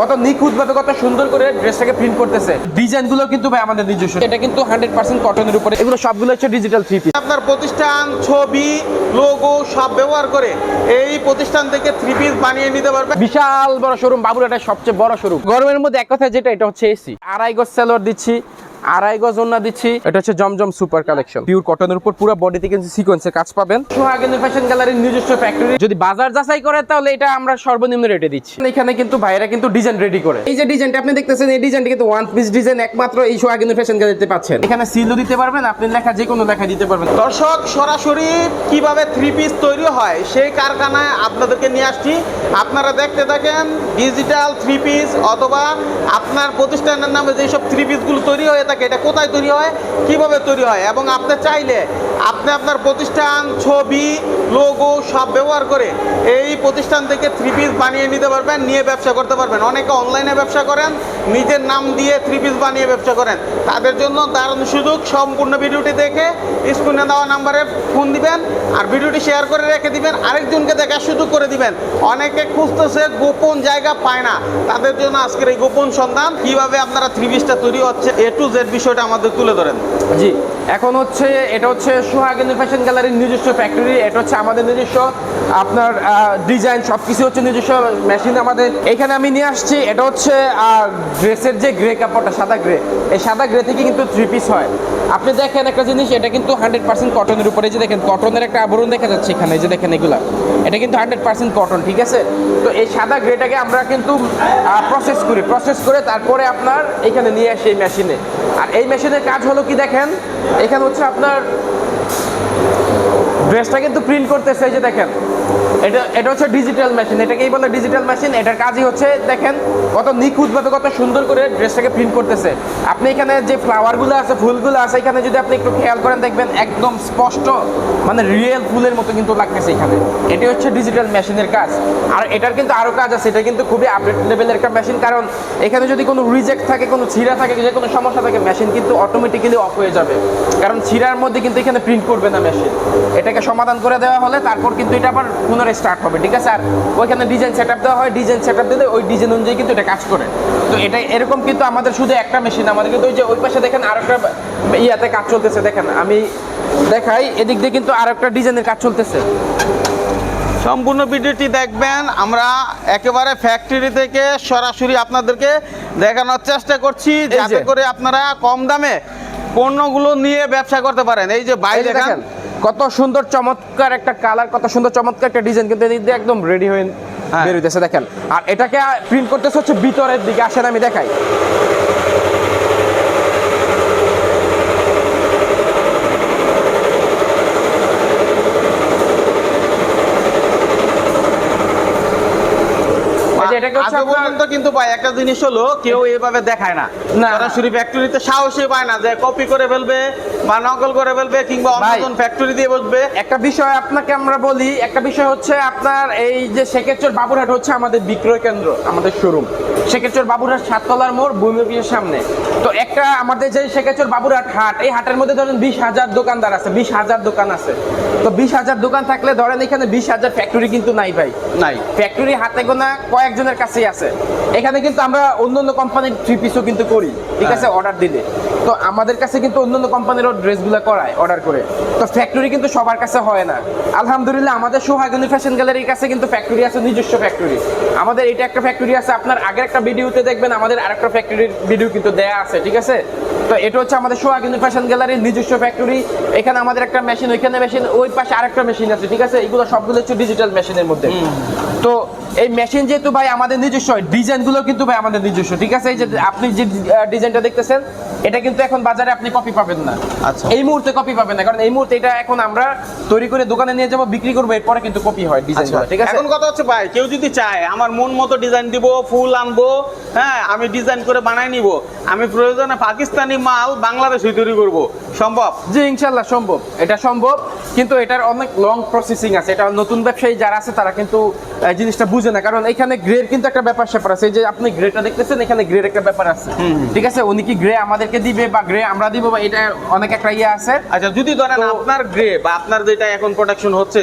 কত নিখুঁত ভাবে কত সুন্দর করে ড্রেসটাকে প্রিন্ট করতেছে। ডিজাইনগুলো কিন্তু ভাই আমাদের নিজস্ব। এটা কিন্তু হান্ড্রেড পার্সেন্ট কটনের উপরে। এগুলো সবগুলো হচ্ছে ডিজিটাল থ্রি পিস আপনার প্রতিষ্ঠান ছবি লোগো সব ব্যবহার করে এই প্রতিষ্ঠান থেকে থ্রি পিস বানিয়ে নিতে পারবে। বিশাল বড় শোরুম বাবুরাটের সবচেয়ে বড় শোরুম গরমের মধ্যে এক কথা যেটা এটা হচ্ছে এসি আড়াই গজ সেলর দিচ্ছি। আড়াই গজ ওন্না দিচ্ছি। এটা হচ্ছে জমজম সুপার কালেকশন। পিওর কটনের উপর পুরো বডিতে কিন্তু সিকোয়েন্সের কাজ পাবেন। সোহাগেন্দ্র ফ্যাশন গ্যালারির নিজস্ব ফ্যাক্টরি যদি বাজার যাচাই করে তাহলে এটা আমরা সর্বনিম্ন রেটে দিচ্ছি। এখানে কিন্তু ভাইরা কিন্তু ডিজাইন রেডি করে। এই যে ডিজাইনটা আপনি দেখতেছেন এই ডিজাইনটা কিন্তু ওয়ান পিস ডিজাইন একমাত্র এই সোহাগেন্দ্র ফ্যাশন গ্যালারিতে পাচ্ছেন। এখানে সিলও দিতে পারবেন আপনি লেখা যে কোনো লেখা দিতে পারবেন। দর্শক সরাসরি কীভাবে থ্রি পিস তৈরি হয় সেই কারখানায় আপনাদেরকে নিয়ে আসছি। আপনারা দেখতে থাকেন ডিজিটাল থ্রি পিস অথবা আপনার প্রতিষ্ঠানের নামে যেসব থ্রি পিসগুলো তৈরি হয়ে থাকে এটা কোথায় তৈরি হয় কীভাবে তৈরি হয় এবং আপনি চাইলে আপনি আপনার প্রতিষ্ঠান, ছবি লোগো সব ব্যবহার করে এই প্রতিষ্ঠান থেকে থ্রি পিস বানিয়ে নিতে পারবেন, নিয়ে ব্যবসা করতে পারবেন। অনেকে অনলাইনে ব্যবসা করেন, নিজের নাম দিয়ে থ্রি পিস বানিয়ে ব্যবসা করেন। তাদের জন্য দারুণ সুযোগ, সম্পূর্ণ ভিডিওটি দেখে স্ক্রিনে দেওয়া নাম্বারে ফোন দিবেন আর ভিডিওটি শেয়ার করে রেখে দিবেন, আরেকজনকে দেখার সুযোগ করে দিবেন। অনেকে খুঁজতেছে, গোপন জায়গা পায় না। তাদের জন্য আজকের এই গোপন সন্ধান, কীভাবে আপনারা থ্রি পিসটা তৈরি হচ্ছে এ টু জেড বিষয়টা আমাদের তুলে ধরেন। জি। এখন হচ্ছে, এটা হচ্ছে সোহাগেন্দ্র ফ্যাশন গ্যালারির নিজস্ব ফ্যাক্টরি এটা হচ্ছে আমাদের নিজস্ব, আপনার ডিজাইন সব কিছু হচ্ছে নিজস্ব মেশিন আমাদের। এখানে আমি নিয়ে আসছি, এটা হচ্ছে ড্রেসের যে গ্রে কাপড়টা, সাদা গ্রে এই সাদা গ্রে থেকে কিন্তু থ্রি পিস হয়। আপনি দেখেন একটা জিনিস, এটা কিন্তু হান্ড্রেড পার্সেন্ট কটনের উপরে যে দেখেন কটনের একটা আবরণ দেখা যাচ্ছে এখানে যে দেখেন এগুলা। এটা কিন্তু হান্ড্রেড পার্সেন্ট কটন ঠিক আছে? তো এই সাদা গ্রেটাকে আমরা কিন্তু প্রসেস করি প্রসেস করে তারপরে আপনার এখানে নিয়ে আসি এই মেশিনে আর এই মেশিনের কাজ হলো কি দেখেন? এখানে হচ্ছে আপনার ড্রেসটা কিন্তু প্রিন্ট করতেছে, এই যে দেখেন। এটা এটা হচ্ছে ডিজিটাল মেশিন এটাকেই বলে ডিজিটাল মেশিন এটার কাজই হচ্ছে, দেখেন কত কত সুন্দর করে ড্রেসটাকে প্রিন্ট করতেছে। আপনি এখানে যে ফ্লাওয়ারগুলো আছে, ফুলগুলো আছে, এখানে যদি আপনি একটু খেয়াল করেন, দেখবেন একদম স্পষ্ট মানে রিয়েল ফুলের মতো কিন্তু লাগতেছে এখানে। এটি হচ্ছে ডিজিটাল মেশিনের কাজ। আর এটার কিন্তু আরও কাজ আছে, এটা কিন্তু খুবই আপডেট লেভেলের একটা মেশিন কারণ এখানে যদি কোনো রিজেক্ট থাকে, কোনো ছিঁড়া থাকে, যে কোনো সমস্যা থাকে মেশিন কিন্তু অটোমেটিক্যালি অফ হয়ে যাবে। কারণ ছিঁড়ার মধ্যে কিন্তু এখানে প্রিন্ট করবে না মেশিন এটাকে সমাধান করে দেওয়া হলে তারপর কিন্তু এটা আবার স্টার্ট হবে ঠিক আছে? আর ওইখানে ডিজাইন সেট আপ দেওয়া হয় ডিজাইন সেট আপ দিলে ওই ডিজাইন অনুযায়ী কিন্তু এটা কাজ করে। তো এটা এরকম কিন্তু আমাদের শুধু একটা মেশিন আমাদের কিন্তু ওই যে ওই পাশে দেখেন আর একটা ইয়াতে কাজ চলতেছে দেখেন। আমি দেখাই এদিক দিয়ে কিন্তু আর একটা ডিজাইনের কাজ চলতেছে। সম্পূর্ণ ভিডিওটি দেখবেন আমরা একেবারে ফ্যাক্টরি থেকে সরাসরি আপনাদেরকে দেখানোর চেষ্টা করছি। যাতে করে আপনারা কম দামে পণ্যগুলো নিয়ে ব্যবসা করতে পারেন। এই যে বাইরে দেখেন। কত সুন্দর চমৎকার একটা কালার কত সুন্দর চমৎকার একটা ডিজাইন কিন্তু এদিক দিয়ে একদম রেডি হয়ে হ্যাঁ। বের হইতেছে দেখেন আর এটাকে প্রিন্ট করতেছে হচ্ছে ভিতরের দিকে আসেন আমি দেখাই কিন্তু ভাই একটা জিনিস হলো কেউ এভাবে দেখায় না না। সরাসরি ফ্যাক্টরিতে সাহসই পায় না যে কপি করে ফেলবে বা নকল করে ফেলবে কিংবা অন্য ভাই। কোন ফ্যাক্টরি দিয়ে বসবে। একটা বিষয় আপনাকে আমরা বলি একটা বিষয় হচ্ছে আপনার এই যে শেখেরচর বাবুরহাট হচ্ছে আমাদের বিক্রয় কেন্দ্র আমাদের শোরুম শেখেরচর বাবুরহাট সাততলার মোড় ভূমিপির সামনে। তো একটা আমাদের যে শেখেরচর বাবুরহাট হাট এই হাটের মধ্যে ধরেন বিশ হাজার দোকানদার আছে বিশ হাজার দোকান আছে। তো বিশ হাজার দোকান থাকলে ধরেন এখানে বিশ হাজার ফ্যাক্টরি কিন্তু নাই ভাই। নাই। ফ্যাক্টরি হাতে গোনা কয়েকজনের কাছেই আছে। এখানে কিন্তু আমরা অন্য অন্য কোম্পানির থ্রি পিসও কিন্তু করি। ঠিক আছে অর্ডার দিলে। তো আমাদের কাছে কিন্তু অন্য অন্য কোম্পানিরও ড্রেসগুলো করায় অর্ডার করে। তো ফ্যাক্টরি কিন্তু সবার কাছে হয় না। আলহামদুলিল্লাহ আমাদের সোহাগনী ফ্যাশন গ্যালারির কাছে কিন্তু ফ্যাক্টরি আছে নিজস্ব ফ্যাক্টরি আমাদের এটা একটা ফ্যাক্টরি আছে আপনার আগের একটা ভিডিওতে দেখবেন আমাদের আরেকটা ফ্যাক্টরির ভিডিও কিন্তু দেয়া আছে ঠিক আছে? তো এটা হচ্ছে আমাদের সোহাগনী ফ্যাশন গ্যালারির নিজস্ব ফ্যাক্টরি এখানে আমাদের একটা মেশিন ওইখানে মেশিন ওই পাশে আরেকটা মেশিন আছে ঠিক আছে? এগুলো সবগুলো হচ্ছে ডিজিটাল মেশিনের মধ্যে। তো এই মেশিন যেহেতু ভাই আমাদের নিজস্ব ডিজাইনগুলো কিন্তু ভাই আমাদের নিজস্ব ঠিক আছে এই যে আপনি যে ডিজাইনটা দেখতেছেন এটা কিন্তু এখন বাজারে আপনি কপি পাবেন না আচ্ছা। এই মুহূর্তে কপি পাবেন না কারণ এই মুহূর্তে এটা এখন আমরা তৈরি করে দোকানে নিয়ে যাব বিক্রি করব এরপরে কিন্তু কপি হয় ডিজাইনগুলো ঠিক আছে আচ্ছা। এখন কথা হচ্ছে ভাই কেউ যদি চায় আমার মন মতো ডিজাইন দিব ফুল আনব হ্যাঁ আমি ডিজাইন করে বানাই নিব আমি প্রয়োজনে পাকিস্তানি মাল বাংলাদেশে তৈরি করব সম্ভব জি ইনশাল্লাহ সম্ভব এটা সম্ভব কিন্তু এটার অনেক লং প্রসেসিং আছে এটা নতুন ব্যবসায়ী যারা আছে তারা কিন্তু জিনিসটা বুঝে না কারণ এখানে গ্রেড কিন্তু একটা ব্যাপার স্যাপার আছে। এই যে আপনি গ্রেটা দেখতেছেন এখানে গ্রেড একটা ব্যাপার আছে। ঠিক আছে? উনি কি গ্রে আমাদেরকে দিবে বা গ্রে আমরা দিব বা এটা অনেক একটা ইয়ে আছে। আচ্ছা যদি ধরেন আপনার গ্রে বা আপনার যেটা এখন প্রোডাকশন হচ্ছে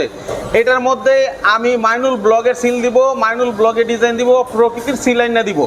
এটার মধ্যে আমি মাইনুল ব্লগের সিল দিব মাইনুল ব্লগের ডিজাইন দিব প্রকৃতির সিলাইন না দিব।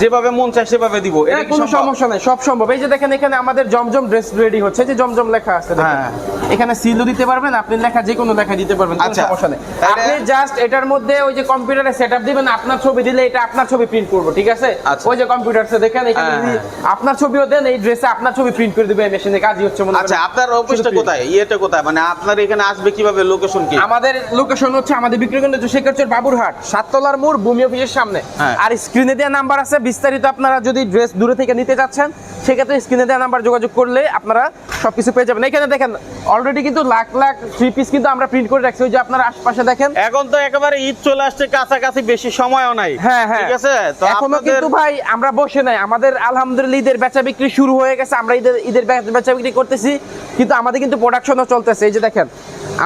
যেভাবে মন চায় সেভাবে দিব। এটা হ্যাঁ, কোনো সমস্যা নাই সব সম্ভব। এই যে দেখেন এখানে আমাদের জমজম ড্রেস রেডি হচ্ছে। যে জমজম লেখা আছে দেখেন। হ্যাঁ। এখানে সিলও দিতে পারবেন আপনি লেখা যে কোনো লেখা দিতে পারবেন কোনো আচ্ছা। সমস্যা নেই। আপনি জাস্ট এটার মধ্যে ওই যে কম্পিউটারে সেটআপ দিবেন আপনার ছবি দিলে এটা আপনার ছবি প্রিন্ট করব ঠিক আছে? আচ্ছা। ওই যে কম্পিউটারসে দেখেন এখানে হ্যাঁ, হ্যাঁ। আপনার ছবিও দেন এই ড্রেসে আপনার ছবি প্রিন্ট করে দিবে মেশিনে কাজই হচ্ছে মনে আচ্ছা আপনার অফিসটা কোথায়? ইয়েটা কোথায়? মানে আপনার এখানে আসবে কীভাবে? লোকেশন কি? আমাদের লোকেশন হচ্ছে আমাদের বিক্রি কেন্দ্র শেখরচর বাবুরহাট সাততলার মোড় ভূমি অফিসের সামনে। হ্যাঁ। আর স্ক্রিনে দেওয়া নাম্বার আছে বিস্তারিত আপনারা যদি ড্রেস দূরে থেকে নিতে যাচ্ছেন সেক্ষেত্রে স্ক্রিনে দেওয়া নাম্বার যোগাযোগ করলে আপনারা সবকিছু পেয়ে যাবেন। এখানে দেখেন অলরেডি কিন্তু লাখ লাখ থ্রি পিস কিন্তু আমরা প্রিন্ট করে রাখছি। ওই যে আপনারা আশপাশে দেখেন। এখন তো একেবারে ঈদ চলে আসছে কাছাকাছি বেশি সময়ও নাই। হ্যাঁ হ্যাঁ। ঠিক আছে? তো এখনও কিন্তু ভাই আমরা বসে নাই। আমাদের আলহামদুলিল্লাহ ঈদের বেচা বিক্রি শুরু হয়ে গেছে। আমরা ঈদের ঈদের বেচা বিক্রি করতেছি। কিন্তু আমাদের কিন্তু প্রোডাকশনও চলতেছে। এই যে দেখেন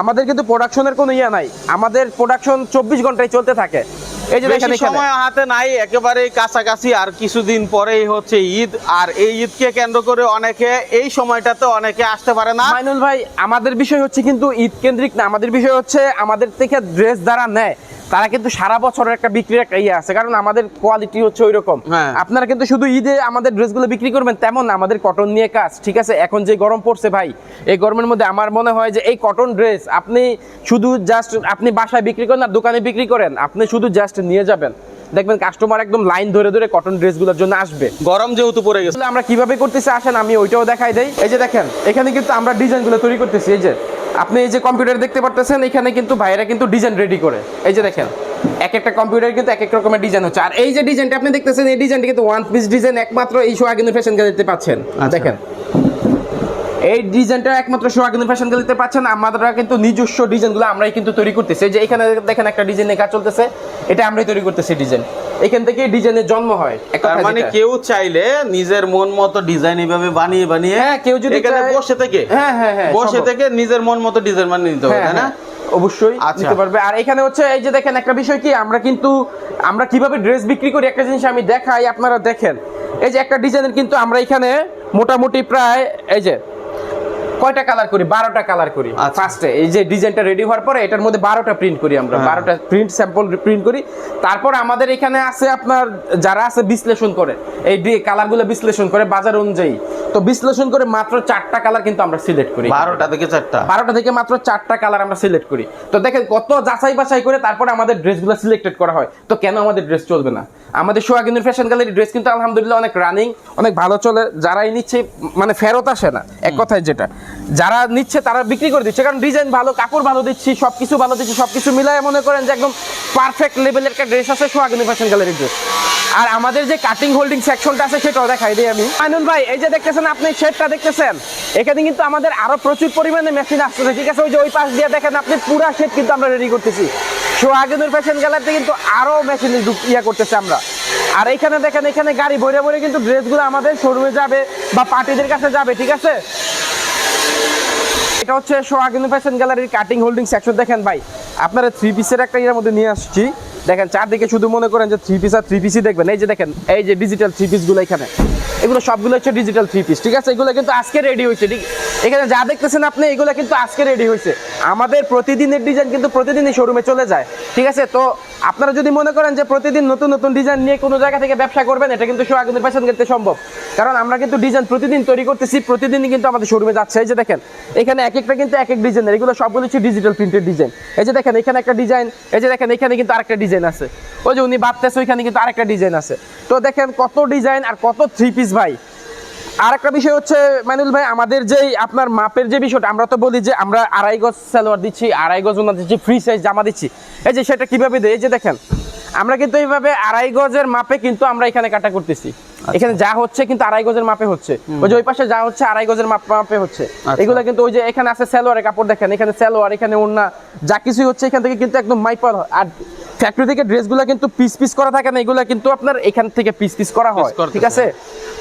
আমাদের কিন্তু প্রোডাকশনের কোনো ইয়ে নাই। আমাদের প্রোডাকশন চব্বিশ ঘন্টায় চলতে থাকে। এই যে দেখেন সময় হাতে নাই একেবারে কাছাকাছি আর কিছুদিন পরেই হচ্ছে ঈদ। আর এই ঈদকে কেন্দ্র করে অনেকে এই সময়টাতে অনেকে আসতে পারে না। মাইনুল ভাই আমাদের বিষয় হচ্ছে কিন্তু ঈদ কেন্দ্রিক না আমাদের বিষয় হচ্ছে আমাদের থেকে ড্রেস যারা নেয় তারা কিন্তু সারা বছরের একটা বিক্রির একটা ইয়ে আছে কারণ আমাদের কোয়ালিটি হচ্ছে ওই রকম হ্যাঁ। আপনারা কিন্তু শুধু ঈদে আমাদের ড্রেসগুলো বিক্রি করবেন তেমন না আমাদের কটন নিয়ে কাজ ঠিক আছে? এখন যে গরম পড়ছে ভাই এই গরমের মধ্যে আমার মনে হয় যে এই কটন ড্রেস আপনি শুধু জাস্ট আপনি বাসায় বিক্রি করেন আর দোকানে বিক্রি করেন আপনি শুধু জাস্ট নিয়ে যাবেন। দেখবেন কাস্টমার একদম লাইন ধরে ধরে কটন ড্রেসগুলোর জন্য আসবে। গরম যেহেতু পড়ে গেছে। আমরা কীভাবে করতেছি আসেন আমি ওইটাও দেখাই দেই। এই যে দেখেন এখানে কিন্তু আমরা ডিজাইনগুলো তৈরি করতেছি। এই যে আপনি এই যে কম্পিউটার দেখতে পারতেছেন এখানে কিন্তু ভাইরা কিন্তু ডিজাইন রেডি করে। এই যে দেখেন এক একটা কম্পিউটার কিন্তু এক এক রকমের ডিজাইন হচ্ছে। আর এই যে ডিজাইনটা আপনি দেখতেছেন এই ডিজাইনটা কিন্তু ওয়ান পিস ডিজাইন একমাত্র এই সোহাগিনী ফ্যাশন গ্যালারিতে পাচ্ছেন। দেখেন এই ডিজাইনটা একমাত্র সোহাগিনী ফ্যাশন গ্যালারিতে পাচ্ছেন। আমরা কিন্তু নিজস্ব ডিজাইনগুলো আমরাই কিন্তু তৈরি করতেছি। এই যে এখানে দেখেন একটা ডিজাইনের কাজ চলতেছে এটা আমরাই তৈরি করতেছি ডিজাইন। এখান থেকে ডিজাইনের জন্ম হয়। তার মানে কেউ চাইলে নিজের মন মতো ডিজাইন এইভাবে বানিয়ে বানিয়ে হ্যাঁ, কেউ যদি এখানে বসে থেকে হ্যাঁ, হ্যাঁ, হ্যাঁ, বসে থেকে নিজের মন মতো ডিজাইন বানিয়ে নিতে হবে হ্যাঁ, না? হ্যাঁ, অবশ্যই আচ্ছা। নিতে পারবে। আর এখানে হচ্ছে এই যে দেখেন একটা বিষয় কি আমরা কিন্তু আমরা কীভাবে ড্রেস বিক্রি করি একটা জিনিস আমি দেখাই আপনারা দেখেন। এই যে একটা ডিজাইনের কিন্তু আমরা এখানে মোটামুটি প্রায় এই যে কয়টা কালার করি? বারোটা কালার করি। আচ্ছা। ফার্স্টে এই যে ডিজাইনটা রেডি হওয়ার পরে এটার মধ্যে বারোটা প্রিন্ট করি আমরা। হ্যাঁ। বারোটা প্রিন্ট স্যাম্পল প্রিন্ট করি। তারপর আমাদের এখানে আছে আপনার যারা আছে বিশ্লেষণ করে এই কালারগুলো বিশ্লেষণ করে বাজার অনুযায়ী। তো বিশ্লেষণ করে মাত্র চারটা কালার কিন্তু আমরা সিলেক্ট করি। বারোটা থেকে চারটা। বারোটা থেকে মাত্র চারটা কালার আমরা সিলেক্ট করি। তো দেখেন কত যাচাই বাছাই করে তারপরে আমাদের ড্রেসগুলো সিলেক্টেড করা হয়। তো কেন আমাদের ড্রেস চলবে না? আমাদের সোহাগিনের ফ্যাশন গ্যালারি ড্রেস কিন্তু আলহামদুলিল্লাহ অনেক রানিং অনেক ভালো চলে। যারাই নিচ্ছে মানে ফেরত আসে না। এক কথায় যেটা। যারা নিচ্ছে তারা বিক্রি করে দিচ্ছে। কারণ ডিজাইন ভালো, কাপড় ভালো দিচ্ছি, সবকিছু ভালো দিচ্ছি, সবকিছু মিলায় মনে করেন যে একদম পারফেক্ট লেভেলের একটা ড্রেস আছে সোহাগিনী ফ্যাশন গ্যালারি ড্রেস আর আমাদের যে কাটিং হোল্ডিং সেকশনটা আছে সেটাও দেখাই দিই আমি। আইনুল ভাই, এই যে দেখতেছেন আপনি, শেডটা দেখতেছেন? এখানে কিন্তু আমাদের আরও প্রচুর পরিমাণে মেশিন আসতেছে, ঠিক আছে? ওই যে ওই পাশ দিয়ে দেখেন আপনি, পুরা শেড কিন্তু আমরা রেডি করতেছি। সোহাগিনুর ফ্যাশন গ্যালারিতে কিন্তু আরও মেশিন ইয়া করতেছে আমরা। আর এখানে দেখেন, এখানে গাড়ি ভরে ভরে কিন্তু ড্রেসগুলো আমাদের শোরুমে যাবে বা পার্টিদের কাছে যাবে, ঠিক আছে? এটা হচ্ছে সোহাগিনু ফ্যাশন গ্যালারির কাটিং হোল্ডিং সেকশন দেখেন ভাই, আপনারা থ্রি পিসের একটা এর মধ্যে নিয়ে আসছি। দেখেন, চারদিকে শুধু মনে করেন যে থ্রি পিস আর থ্রি পিসই দেখবেন। এই যে দেখেন, এই যে ডিজিটাল থ্রি পিসগুলো এখানে। এগুলো সবগুলো হচ্ছে ডিজিটাল থ্রি পিস ঠিক আছে? এগুলো কিন্তু আজকে রেডি হয়েছে, ঠিক? এখানে যা দেখতেছেন আপনি, এগুলো কিন্তু আজকে রেডি হয়েছে। আমাদের প্রতিদিনের ডিজাইন কিন্তু প্রতিদিনই শোরুমে চলে যায়, ঠিক আছে? তো আপনারা যদি মনে করেন যে প্রতিদিন নতুন নতুন ডিজাইন নিয়ে কোনো জায়গা থেকে ব্যবসা করবেন, এটা কিন্তু সোহাগিনুর ফ্যাশন করতে সম্ভব। কারণ আমরা কিন্তু ডিজাইন প্রতিদিন তৈরি করতেছি, প্রতিদিনই কিন্তু আমাদের শোরুমে যাচ্ছে। এই যে দেখেন, এখানে এক একটা কিন্তু এক এক ডিজাইনের এগুলো সবগুলো হচ্ছে ডিজিটাল প্রিন্টেড ডিজাইন এই যে দেখেন, এখানে একটা ডিজাইন এই যে দেখেন, এখানে কিন্তু আরেকটা ডিজাইন আছে। ওই যে উনি বাড়তেছে ওইখানে কিন্তু আরেকটা ডিজাইন আছে। তো দেখেন কত ডিজাইন আর কত থ্রি পিস ভাই। আর একটা বিষয় হচ্ছে মাইনুল ভাই আমাদের যেই আপনার মাপের যে বিষয়টা আমরা তো বলি যে আমরা আড়াই গজ সালোয়ার দিচ্ছি আড়াই গজ ওনার দিচ্ছি ফ্রি সাইজ জামা দিচ্ছি। এই যে সেটা কীভাবে দেয়? এই যে দেখেন আমরা কিন্তু এইভাবে আড়াই গজের মাপে কিন্তু আমরা এখানে কাটা করতেছি। এখানে যা হচ্ছে কিন্তু আড়াই গজের মাপে হচ্ছে। ওই যে ওই পাশে যা হচ্ছে আড়াই গজের মাপ মাপে হচ্ছে। আচ্ছা। এগুলো কিন্তু ওই যে এখানে আছে সালোয়ারের কাপড় দেখেন এখানে সালোয়ার এখানে ওড়না যা কিছুই হচ্ছে এখান থেকে কিন্তু একদম মাইপার আর ফ্যাক্টরি থেকে ড্রেসগুলো কিন্তু পিস পিস করা থাকে না এগুলো কিন্তু আপনার এখান থেকে পিস পিস করা হয়। ঠিক আছে?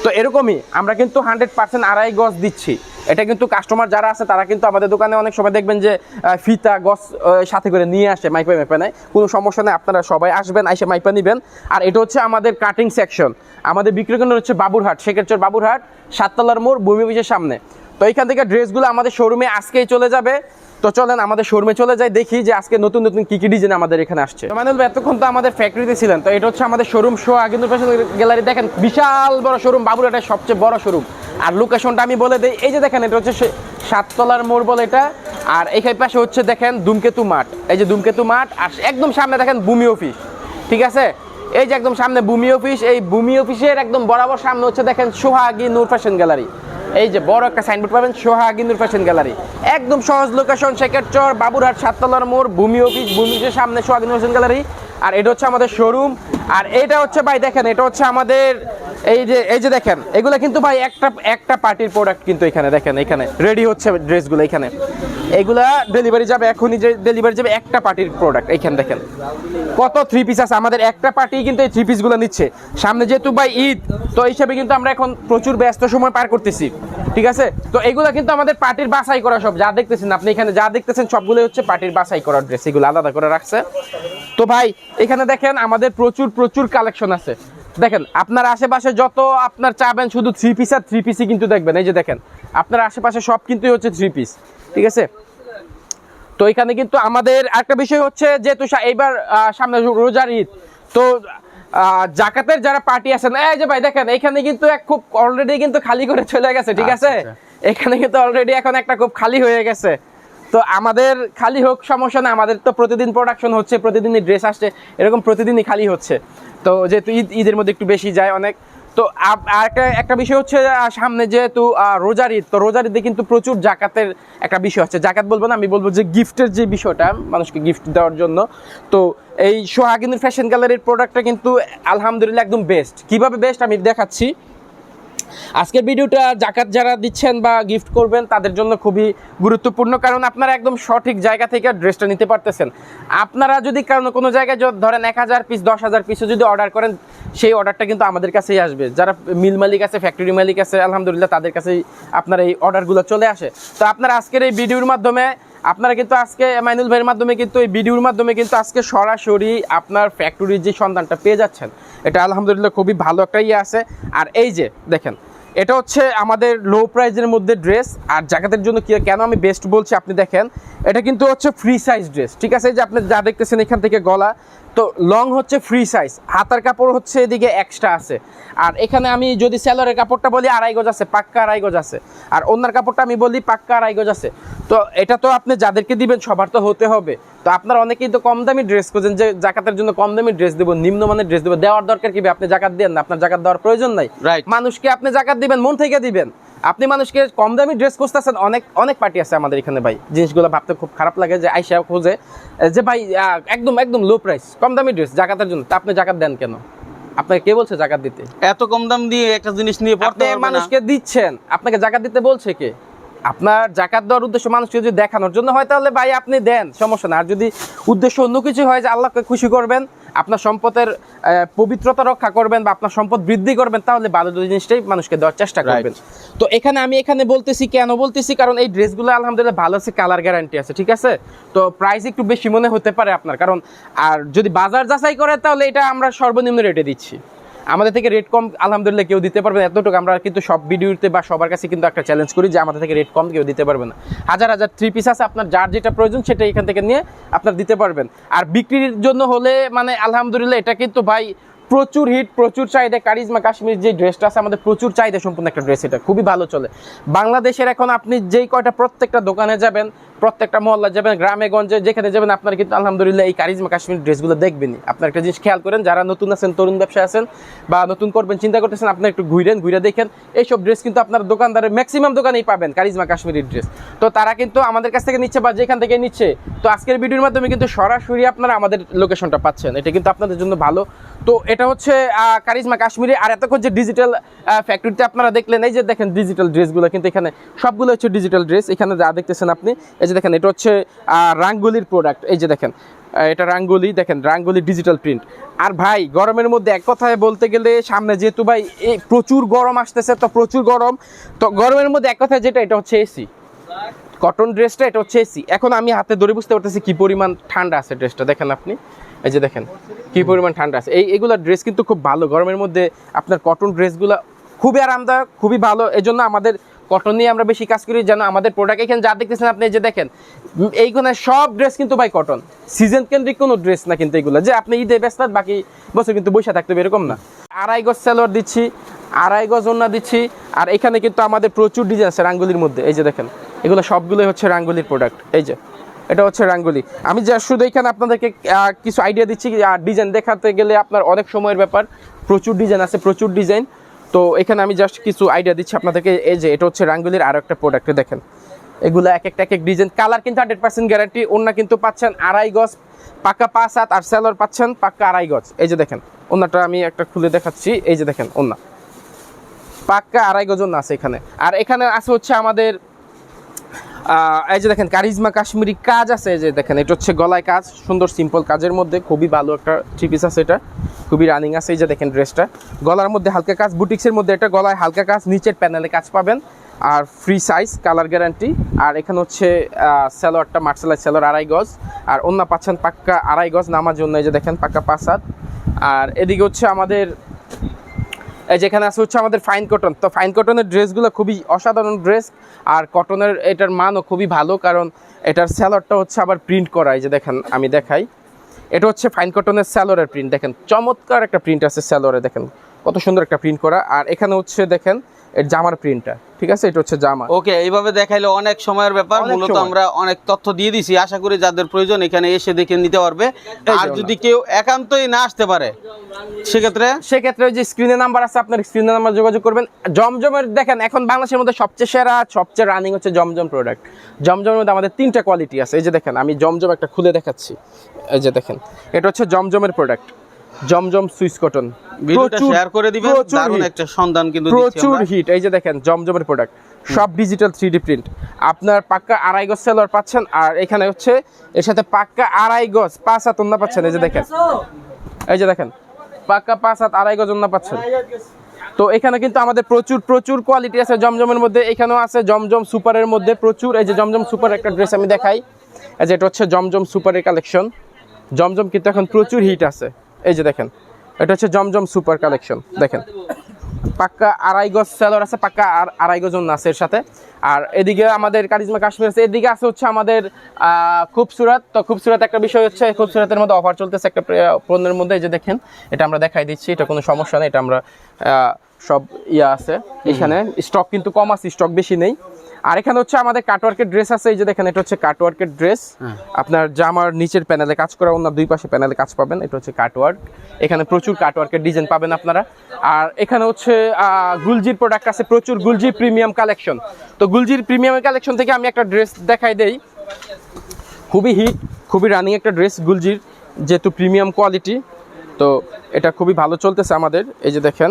তো এরকমই আমরা কিন্তু হান্ড্রেড পার্সেন্ট আড়াই গজ দিচ্ছি। এটা কিন্তু কাস্টমার যারা আছে তারা কিন্তু আমাদের দোকানে অনেক সময় দেখবেন যে ফিতা গস সাথে করে নিয়ে আসে মাইপা মাইপা নেয় কোনো সমস্যা নেই আপনারা সবাই আসবেন এসে মাইপা নেবেন। আর এটা হচ্ছে আমাদের কাটিং সেকশন আমাদের বিক্রি কেন্দ্র হচ্ছে বাবুরহাট শেখেরচর বাবুরহাট সাততলার মোড় ভূমি সামনে। তো এইখান থেকে ড্রেসগুলো আমাদের শোরুমে আজকেই চলে যাবে। তো চলেন আমাদের শোরুমে চলে যাই, দেখি যে আজকে নতুন নতুন কি কি ডিজাইন আমাদের এখানে আসছে। তো মানুষ এতক্ষণ তো আমাদের ফ্যাক্টরিতে ছিলেন, তো এটা হচ্ছে আমাদের শোরুম শো আগে গ্যালারি দেখেন বিশাল বড় শোরুম বাবুরহাটের সবচেয়ে বড় শোরুম আর লোকেশনটা আমি বলে দিই, এই যে দেখেন, এটা হচ্ছে সাততলার মোড় বলে এটা, আর এখানে পাশে হচ্ছে দেখেন ধূমকেতু মাঠ। এই যে ধূমকেতু মাঠ, আর একদম সামনে দেখেন ভূমি অফিস ঠিক আছে? এই যে একদম সামনে ভূমি অফিস এই ভূমি অফিসের একদম বরাবর সামনে হচ্ছে দেখেন সোহাগী নূর ফ্যাশন গ্যালারি এই যে বড় একটা সাইনবোর্ড পাবেন সোহাগী নূর ফ্যাশন গ্যালারি একদম সহজ লোকেশন শেখেরচর বাবুরহাট, সাততলার মোড়, ভূমি অফিস ভূমি অফিসের সামনে সোহাগী নূর ফ্যাশন গ্যালারি আর এটা হচ্ছে আমাদের শোরুম আর এটা হচ্ছে ভাই দেখেন, এটা হচ্ছে আমাদের এই যে এই যে দেখেন, এগুলো কিন্তু ভাই একটা একটা পার্টির প্রোডাক্ট কিন্তু এখানে দেখেন, এখানে রেডি হচ্ছে ড্রেসগুলো এখানে। এগুলা ডেলিভারি যাবে, এখনই যে ডেলিভারি যাবে একটা পার্টির প্রোডাক্ট এইখানে দেখেন। কত থ্রি পিস আছে, আমাদের একটা পার্টি কিন্তু এই থ্রি পিসগুলো নিচ্ছে। সামনে যেহেতু ভাই ঈদ, তো হিসাবে কিন্তু আমরা এখন প্রচুর ব্যস্ত সময় পার করতেছি। ঠিক আছে? তো এগুলো কিন্তু আমাদের পার্টির বাছাই করা সব, যা দেখতেছেন আপনি এখানে, যা দেখতেছেন সবগুলো হচ্ছে পার্টির বাছাই করা ড্রেস এগুলো আলাদা করে রাখছে। তো ভাই, এখানে দেখেন আমাদের প্রচুর প্রচুর কালেকশন আছে। দেখেন, আপনার আশেপাশে যত আপনার চাবেন শুধু থ্রি পিস আর থ্রি পিসই কিন্তু দেখবেন। এই যে দেখেন, আপনার আশেপাশে সব কিন্তু হচ্ছে থ্রি পিস ঠিক আছে? তো এখানে কিন্তু আমাদের, একটা বিষয় হচ্ছে যেহেতু এইবার সামনে রোজার ঈদ, তো জাকাতের যারা পার্টি আছেন এই যে ভাই দেখেন এখানে কিন্তু এক খুব অলরেডি কিন্তু খালি করে চলে গেছে ঠিক আছে? এখানে কিন্তু অলরেডি এখন একটা খুব খালি হয়ে গেছে। তো আমাদের খালি হোক সমস্যা না আমাদের তো প্রতিদিন প্রোডাকশন হচ্ছে প্রতিদিনই ড্রেস আসছে এরকম প্রতিদিনই খালি হচ্ছে। তো যেহেতু ঈদ ঈদের মধ্যে একটু বেশি যায় অনেক। তো একটা বিষয় হচ্ছে সামনে যেহেতু রোজার ঈদ, তো রোজার ঈদে কিন্তু প্রচুর জাকাতের একটা বিষয় আছে। জাকাত বলব না, আমি বলব যে গিফটের যে বিষয়টা, মানুষকে গিফট দেওয়ার জন্য। তো এই সোহাগিনীর ফ্যাশন গ্যালারির প্রোডাক্টটা কিন্তু আলহামদুলিল্লাহ একদম বেস্ট কীভাবে বেস্ট আমি দেখাচ্ছি। আজকের ভিডিওটা জাকাত যারা দিচ্ছেন বা গিফট করবেন, তাদের জন্য খুবই গুরুত্বপূর্ণ, কারণ আপনারা একদম সঠিক জায়গা থেকে ড্রেসটা নিতে পারতেছেন। আপনারা যদি কারণ কোনো জায়গায় ধরেন এক হাজার পিস দশ হাজার পিসও যদি অর্ডার করেন, সেই অর্ডারটা কিন্তু আমাদের কাছেই আসবে। যারা মিল মালিক আছে ফ্যাক্টরি মালিক আছে, আলহামদুলিল্লাহ তাদের কাছেই আপনার এই অর্ডারগুলো চলে আসে। তো আপনারা আজকের এই ভিডিওর মাধ্যমে আপনারা কিন্তু আজকে মাইনুল ভাইয়ের মাধ্যমে কিন্তু, এই ভিডিওর মাধ্যমে কিন্তু আজকে সরাসরি আপনার ফ্যাক্টরির যে সন্ধানটা পেয়ে যাচ্ছেন, এটা আলহামদুলিল্লাহ খুবই ভালো একটা ইয়ে আছে। আর এই যে, দেখেন, এটা হচ্ছে আমাদের লো প্রাইজের মধ্যে ড্রেস আর জাকাতের জন্য কেন আমি বেস্ট বলছি আপনি দেখেন এটা কিন্তু হচ্ছে ফ্রি সাইজ ড্রেস ঠিক আছে? যে আপনি যা দেখতেছেন এখান থেকে গলা তো লং হচ্ছে ফ্রি সাইজ হাতার কাপড় হচ্ছে এদিকে এক্সট্রা আছে। আর এখানে আমি যদি স্যালোয়ারের কাপড়টা বলি আড়াই গজ আছে পাক্কা আড়াই গজ আছে। আর অন্যার কাপড়টা আমি বলি পাক্কা আড়াই গজ আছে। তো এটা তো আপনি যাদেরকে দিবেন সবার তো হতে হবে। তো আপনারা অনেকেই তো কম দামি ড্রেস খোঁজেন যে জাকাতের জন্য কম দামি ড্রেস দেবো নিম্নমানের ড্রেস দেবো দেওয়ার দরকার কি আপনি জাকাত দেন না আপনার জাকাত দেওয়ার প্রয়োজন নাই। Right. মানুষকে আপনি জাকাত দিবেন মন থেকে দিবেন। আপনি মানুষকে কম দামি ড্রেস খুঁজতেছেন অনেক অনেক পার্টি আছে আমাদের এখানে ভাই। জিনিসগুলো ভাবতে খুব খারাপ লাগে যে আইসা খোঁজে যে ভাই একদম একদম লো প্রাইস কম দামি ড্রেস জাকাতের জন্য। তা আপনি জাকাত দেন কেন? আপনাকে কে বলছে জাকাত দিতে? এত কম দাম দিয়ে একটা জিনিস নিয়ে পড়তে মানুষকে দিচ্ছেন আপনাকে জাকাত দিতে বলছে কে? আপনার জাকাত দেওয়ার উদ্দেশ্য মানুষকে যদি দেখানোর জন্য হয় তাহলে ভাই আপনি দেন সমস্যা না আর যদি উদ্দেশ্য অন্য কিছু হয় যে আল্লাহকে খুশি করবেন আপনার সম্পদের পবিত্রতা রক্ষা করবেন বা আপনার সম্পদ বৃদ্ধি করবেন তাহলে ভালো জিনিসটাই মানুষকে দেওয়ার চেষ্টা করবেন। তো এখানে আমি এখানে বলতেছি কেন বলতেছি? কারণ এই ড্রেসগুলো আলহামদুলিল্লাহ ভালো আছে কালার গ্যারান্টি আছে ঠিক আছে? তো প্রাইস একটু বেশি মনে হতে পারে আপনার। কারণ আর যদি বাজার যাচাই করে তাহলে এটা আমরা সর্বনিম্ন রেটে দিচ্ছি। আমাদের থেকে রেট কম, আলহামদুলিল্লাহ কেউ দিতে পারবে না এতটুকু। আমরা কিন্তু সব ভিডিওতে বা সবার কাছে কিন্তু একটা চ্যালেঞ্জ করি যে আমাদের থেকে রেট কম কেউ দিতে পারবে না। হাজার হাজার থ্রি পিস আছে, আপনার যার যেটা প্রয়োজন সেটা এখান থেকে নিয়ে আপনার দিতে পারবেন। আর বিক্রির জন্য হলে মানে আলহামদুলিল্লাহ এটা কিন্তু ভাই প্রচুর হিট প্রচুর চাহিদা। কারিজমা কাশ্মীর যে ড্রেসটা আছে, আমাদের প্রচুর চাহিদা সম্পূর্ণ একটা ড্রেস এটা। খুবই ভালো চলে। বাংলাদেশের এখন আপনি যেই কয়টা প্রত্যেকটা দোকানে যাবেন প্রত্যেকটা মহল্লা যাবেন, গ্রামে, গঞ্জে, যেখানে যাবেন, আপনার কিন্তু আলহামদুলিল্লাহ এই কারিজমা কাশ্মীর ড্রেসগুলো দেখবেনই। আপনার একটা জিনিস খেয়াল করেন, যারা নতুন আছেন, তরুণ ব্যবসায় আছেন, বা নতুন করবেন, চিন্তা করতেছেন আপনি একটু ঘুরেন, ঘুরে দেখেন, এইসব ড্রেস কিন্তু আপনার দোকানদারের ম্যাক্সিমাম দোকানেই পাবেন, কারিজমা কাশ্মীরি ড্রেস। তো তারা কিন্তু আমাদের কাছ থেকে নিচ্ছে বা যেখান থেকে নিচ্ছে, তো আজকের ভিডিওর মাধ্যমে কিন্তু সরাসরি আপনারা আমাদের লোকেশনটা পাচ্ছেন। এটা কিন্তু আপনাদের জন্য ভালো। তো এটা হচ্ছে কারিজমা কাশ্মীরি, আর এতক্ষণ যে ডিজিটাল ফ্যাক্টরিতে আপনারা দেখলেন, এই যে দেখেন ডিজিটাল ড্রেসগুলো কিন্তু এখানে, সবগুলো হচ্ছে ডিজিটাল ড্রেস এখানে যা দেখতেছেন আপনি এই যে দেখেন, এটা হচ্ছে রাঙ্গুলির প্রোডাক্ট এই যে দেখেন এটা রাঙ্গুলি, দেখেন, রাঙ্গুলি ডিজিটাল প্রিন্ট আর ভাই, গরমের মধ্যে এক কথায় বলতে গেলে সামনে যেহেতু ভাই, এই প্রচুর গরম আসতেছে, তো প্রচুর গরম, তো গরমের মধ্যে এক কথায় যেটা, এটা হচ্ছে এসি কটন ড্রেসটা এটা হচ্ছে এসি এখন আমি হাতে ধরে বুঝতে পারতেছি কি পরিমাণ ঠান্ডা আছে ড্রেসটা দেখেন আপনি, এই যে দেখেন, কি পরিমাণ ঠান্ডা আছে। এই, এগুলো ড্রেস কিন্তু খুব ভালো। গরমের মধ্যে আপনার কটন ড্রেসগুলো খুবই আরামদায়ক, খুবই ভালো। এই জন্য আমাদের কটন নিয়ে আমরা বেশি কাজ করি, যেন আমাদের প্রোডাক্ট এখানে যা দেখতেছেন আপনি যে দেখেন এইখানে সব ড্রেস কিন্তু ভাই কটন সিজন কেন্দ্রিক কোনো ড্রেস না কিন্তু এগুলো। যে আপনি ঈদে ব্যস্ত, বাকি বছর কিন্তু বসে থাকতে হবে, এরকম না। আড়াই গজ সেলোয়ার দিচ্ছি, আড়াই গজ ওন্না দিচ্ছি, আর এখানে কিন্তু আমাদের প্রচুর ডিজাইন আছে রাঙ্গুলির মধ্যে। এই যে দেখেন, এগুলো সবগুলোই হচ্ছে রাঙ্গুলির প্রোডাক্ট এই যে, এটা হচ্ছে রাঙ্গুলি। আমি যা শুধু এখানে আপনাদেরকে কিছু আইডিয়া দিচ্ছি ডিজাইন দেখাতে গেলে আপনার অনেক সময়ের ব্যাপার। প্রচুর ডিজাইন আছে, প্রচুর ডিজাইন তো এখানে আমি জাস্ট কিছু আইডিয়া দিচ্ছি আপনাদেরকে। এই যে, এটা হচ্ছে রাঙ্গুলির আরও একটা প্রোডাক্ট দেখেন। এগুলো এক একটা, এক এক ডিজাইন কালার কিন্তু হান্ড্রেড পার্সেন্ট গ্যারান্টি অন্য কিন্তু পাচ্ছেন আড়াই গজ, পাকা পাঁচ হাত আর স্যালোর পাচ্ছেন পাক্কা আড়াই গজ। এই যে দেখেন ওনাটা আমি একটা খুলে দেখাচ্ছি। এই যে দেখেন ওনা পাক্কা আড়াই গজন আছে এখানে। আর এখানে আছে হচ্ছে আমাদের এই যে দেখেন, কারিজমা কাশ্মীরি কাজ আছে, এই যে দেখেন, এটা হচ্ছে গলায় কাজ, সুন্দর সিম্পল কাজের মধ্যে, খুবই ভালো একটা থ্রি পিস আছে এটা, খুবই রানিং আছে, এই যে দেখেন ড্রেসটা গলার মধ্যে হালকা কাজ বুটিক্সের মধ্যে এটা গলায় হালকা কাজ, নিচের প্যানেলে কাজ পাবেন, আর ফ্রি সাইজ কালার গ্যারান্টি আর এখানে হচ্ছে স্যালোয়ারটা মার্শালাই স্যালোয়ার আড়াই গজ, আর অন্য পাচ্ছেন পাক্কা আড়াই গজ নামার জন্য এই যে দেখেন, পাক্কা পাঁচ আর এদিকে হচ্ছে আমাদের যেখানে আছে হচ্ছে আমাদের ফাইন কটন তো ফাইন কটনের ড্রেসগুলো খুবই অসাধারণ ড্রেস আর কটনের এটার মানও খুবই ভালো, কারণ এটার স্যালোয়ারটা হচ্ছে আবার প্রিন্ট করা, এই যে দেখেন, আমি দেখাই। এটা হচ্ছে ফাইন কটনের স্যালোয়ারের প্রিন্ট দেখেন, চমৎকার একটা প্রিন্ট আছে স্যালোয়ারে দেখেন, কত সুন্দর একটা প্রিন্ট করা। আর এখানে হচ্ছে, দেখেন এর জামার প্রিন্টটা ঠিক আছে? এটা হচ্ছে জামা। ওকে এইভাবে দেখাইলে অনেক সময়ের ব্যাপার। মূলত আমরা অনেক তথ্য দিয়ে দিছি। আশা করি যাদের প্রয়োজন এখানে এসে দেখে নিতে পারবে। আর যদি কেউ একান্তই না আসতে পারে সেক্ষেত্রে? সেক্ষেত্রে ওই যে স্ক্রিনে নাম্বার আছে আপনার স্ক্রিনে নাম্বার যোগাযোগ করবেন। জমজমের দেখেন এখন বাংলাদেশের মধ্যে সবচেয়ে সেরা সবচেয়ে রানিং হচ্ছে জমজম প্রোডাক্ট জমজমের মধ্যে আমাদের তিনটা কোয়ালিটি আছে। এই যে দেখেন আমি জমজম একটা খুলে দেখাচ্ছি। এই যে দেখেন এটা হচ্ছে জমজমের প্রোডাক্ট জমজম সুইস কটন। ভিডিওটা শেয়ার করে দিবেন। দারুণ একটা সন্ধান কিন্তু দিচ্ছি প্রচুর হিট এই যে দেখেন জমজমের প্রোডাক্ট সব ডিজিটাল থ্রি ডি প্রিন্ট আপনার পাক্কা আড়াই গজ সেলার পাচ্ছেন আর এখানে হচ্ছে এর সাথে পাক্কা আড়াই গজ পাঁচ হাত অন্য পাচ্ছেন। এই যে দেখেন। এই যে দেখেন পাক্কা পাঁচ হাত আড়াই গজ অন্য পাচ্ছেন। তো এখানে কিন্তু আমাদের প্রচুর প্রচুর কোয়ালিটি আছে জমজমের মধ্যে। এখানেও আছে জমজম সুপারের মধ্যে প্রচুর। এই যে জমজম সুপার একটা ড্রেস আমি দেখাই। এই যে এটা হচ্ছে জমজম সুপারের কালেকশন জমজম কিন্তু এখন প্রচুর হিট আছে। এই যে দেখেন, এটা হচ্ছে জমজম সুপার কালেকশন, দেখেন। পাক্কা আড়াই গজ সেলর আছে, পাক্কা আর আড়াই গজ ওন্না আছে এর সাথে। আর এদিকে আমাদের কারিজমা কাশ্মীর আছে, এদিকে আছে হচ্ছে আমাদের খুবসুরত। তো খুবসুরত একটা বিষয় হচ্ছে, খুবসুরতের মধ্যে অফার চলতেছে একটা পণ্যের মধ্যে। এই যে দেখেন, এটা আমরা দেখাই দিচ্ছি, এটা কোনো সমস্যা নেই, এটা আমরা সব ইয়া আছে। এখানে স্টক কিন্তু কম আছে স্টক বেশি নেই। আর এখানে হচ্ছে আমাদের কাটওয়ার্কের ড্রেস আছে এই যে দেখেন এটা হচ্ছে কাটওয়ার্কের ড্রেস আপনার জামার নিচের প্যানেলে কাজ করা অন্য দুই পাশে প্যানেলে কাজ পাবেন এটা হচ্ছে কাটওয়ার্ক এখানে প্রচুর কাটওয়ার্কের ডিজাইন পাবেন আপনারা। আর এখানে হচ্ছে গুলজির প্রোডাক্ট আছে প্রচুর গুলজি প্রিমিয়াম কালেকশন তো গুলজির প্রিমিয়ামের কালেকশন থেকে আমি একটা ড্রেস দেখাই দেই। খুবই হিট খুবই রানিং একটা ড্রেস গুলজির যেহেতু প্রিমিয়াম কোয়ালিটি তো এটা খুবই ভালো চলতেছে আমাদের। এই যে দেখেন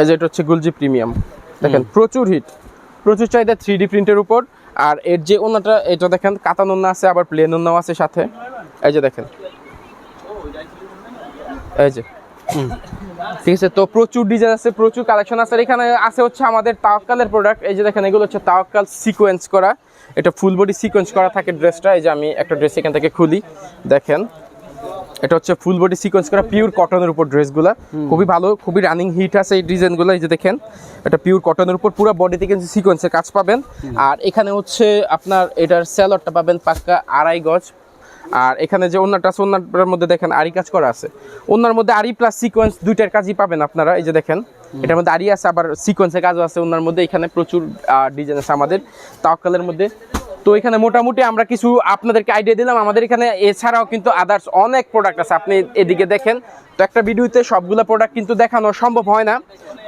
এই যে এটা হচ্ছে গুলজি প্রিমিয়াম দেখেন প্রচুর হিট প্রচুর চাহিদা থ্রি ডি প্রিন্টের উপর। আর এর যে ওনাটা এটা দেখেন কাতান ওনা আছে আবার প্লেন ওনাও আছে সাথে। এই যে দেখেন। এই যে। ঠিক আছে তো প্রচুর ডিজাইন আছে প্রচুর কালেকশন আছে। আর এখানে আছে হচ্ছে আমাদের তাওয়াক্কালের প্রোডাক্ট এই যে দেখেন এগুলো হচ্ছে তাওয়াক্কাল সিকোয়েন্স করা। এটা ফুল বডি সিকোয়েন্স করা থাকে ড্রেসটা এই যে আমি একটা ড্রেস এখান থেকে খুলি। দেখেন। এটা হচ্ছে ফুল বডি সিকোয়েন্স করা পিওর কটনের উপর ড্রেসগুলো খুবই ভালো খুবই রানিং হিট আছে এই ডিজাইনগুলো এই যে দেখেন এটা পিওর কটনের উপর পুরো বডিতে কিন্তু সিকোয়েন্সের কাজ পাবেন। আর এখানে হচ্ছে আপনার এটার স্যালোয়ারটা পাবেন পাক্কা আড়াই গজ। আর এখানে যে ওনারটা আছে অন্যটার মধ্যে দেখেন আড়ি কাজ করা আছে। ওনার মধ্যে আড়ি প্লাস সিকোয়েন্স দুইটার কাজই পাবেন আপনারা এই যে দেখেন। এটার মধ্যে আড়ি আছে আবার সিকোয়েন্সের কাজও আছে ওনার মধ্যে। এখানে প্রচুর ডিজাইন আছে আমাদের। তাওকালের মধ্যে তো এখানে মোটামুটি আমরা কিছু আপনাদেরকে আইডিয়া দিলাম। আমাদের এখানে এছাড়াও কিন্তু আদার্স অনেক প্রোডাক্ট আছে। আপনি এদিকে দেখেন। তো একটা ভিডিওতে সবগুলো প্রোডাক্ট কিন্তু দেখানো সম্ভব হয় না।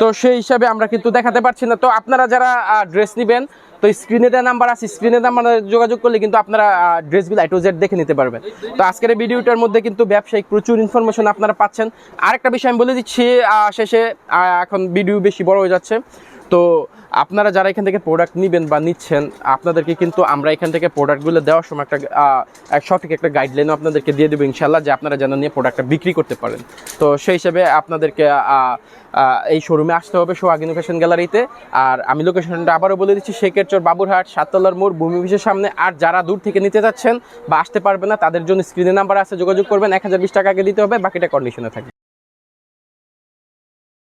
তো সেই হিসাবে আমরা কিন্তু দেখাতে পারছি না। তো আপনারা যারা ড্রেস নেবেন, তো স্ক্রিনে দেওয়া নাম্বার আছে। স্ক্রিনে নাম্বার যোগাযোগ করলে কিন্তু আপনারা ড্রেসগুলো আই টু জেড দেখে নিতে পারবেন। তো আজকের এই ভিডিওটার মধ্যে কিন্তু ব্যবসায়িক প্রচুর ইনফরমেশন আপনারা পাচ্ছেন। আরেকটা বিষয় আমি বলে দিচ্ছি শেষে এখন ভিডিও বেশি বড় হয়ে যাচ্ছে। তো আপনারা যারা এখান থেকে প্রোডাক্ট নেবেন বা নিচ্ছেন, আপনাদেরকে কিন্তু আমরা এখান থেকে প্রোডাক্টগুলো দেওয়ার সময় একটা এক সঠিক একটা গাইডলাইনও আপনাদেরকে দিয়ে দেবো ইনশাল্লাহ যে আপনারা যেন নিয়ে প্রোডাক্টটা বিক্রি করতে পারেন। তো সেই হিসেবে আপনাদেরকে এই শোরুমে আসতে হবে সোহাগিনী ফ্যাশন গ্যালারিতে আর আমি লোকেশনটা আবারও বলে দিচ্ছি, শেখেরচর বাবুরহাট, সাততলার মোড়, ভূমি অফিসের সামনে। আর যারা দূর থেকে নিতে যাচ্ছেন বা আসতে পারবে না, তাদের জন্য স্ক্রিনে নাম্বার আছে, যোগাযোগ করবেন, এক হাজার বিশ টাকা আগে দিতে হবে, বাকিটা কন্ডিশনে থাকে